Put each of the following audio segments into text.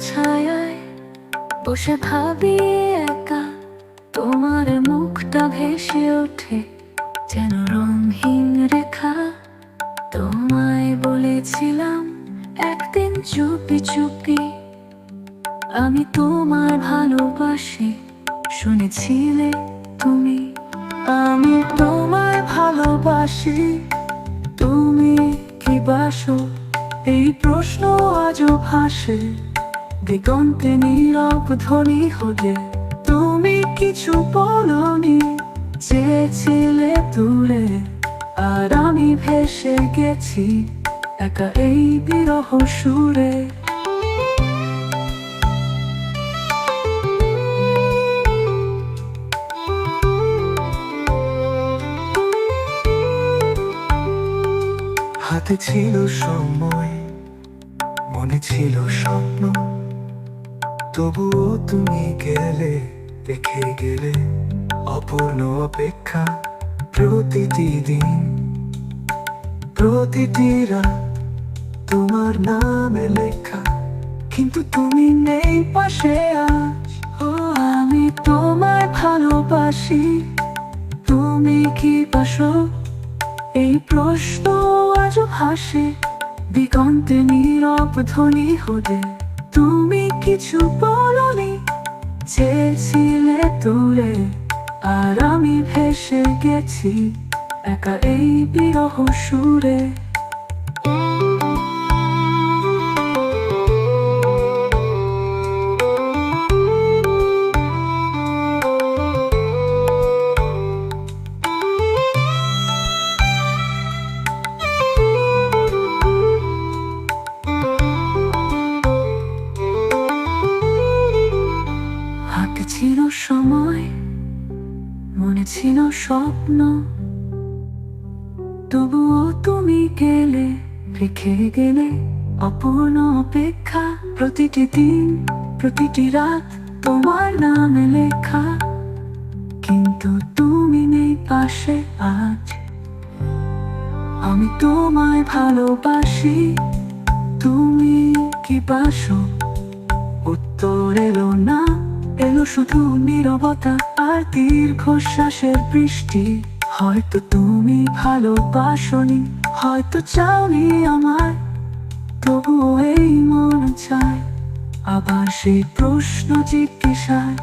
ছায়ায় বসে ভাবি একা। তোমার মুখটা ভেসে ওঠে যেন রঙহীন রেখা। তোমায় বলেছিলাম একদিন চুপি চুপি। আমি তোমার ভালোবাসি, শুনেছিলে তুমি। আমি তোমায় ভালোবাসি, তুমি কি বাসো? এই প্রশ্ন ভাসে দিগন্তে নীরব ধ্বনি হলে তুমি কিছু বলনি। চেয়েছিলে দূরে আর আমি ভেসে গেছি, একা এই বিরহ সুরে। হাতে ছিল সময় মনে ছিল স্বপ্ন। তবুও তুমি গেলে রেখে গেলে, অপূর্ণ অপেক্ষা প্রতিটি দিন। প্রতিটি রাত তোমার নামে লেখা, কিন্তু তুমি নেই পাশে আজ। ও, আমি তোমায় ভালোবাসি, তুমি কি বাসো? এই প্রশ্ন আজও হাসে। দিগন্তে নীরব ধ্বনি হলে তুমি কিছু বলনি, চেয়েছিলে দূরে, আর আমি ভেসে গেছি একা এই বিরহ সুরে। ছিল সময়, মনে ছিল স্বপ্ন। তবুও তুমি গেলে, রেখে গেলে অপূর্ণ অপেক্ষা। প্রতিটি দিন, প্রতিটি রাত তোমার নামে লেখা। কিন্তু তুমি নেই পাশে আজ। আমি তোমায় ভালোবাসি, তুমি কি বাসো উত্তর এলো না। এলো শুধু নীরবতা আর দীর্ঘশ্বাসের বৃষ্টি। হয়তো তুমি ভালোবাসনি, হয়তো চাওনি আমার তবুও এই মন চায় আবার সেই প্রশ্ন জিজ্ঞাসায়।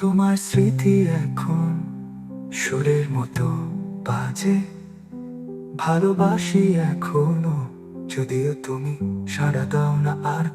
তোমার স্মৃতি এখন সুরের মতো বাজে। ভালোবাসি এখনও যদিও তুমি সাড়া দাও না আর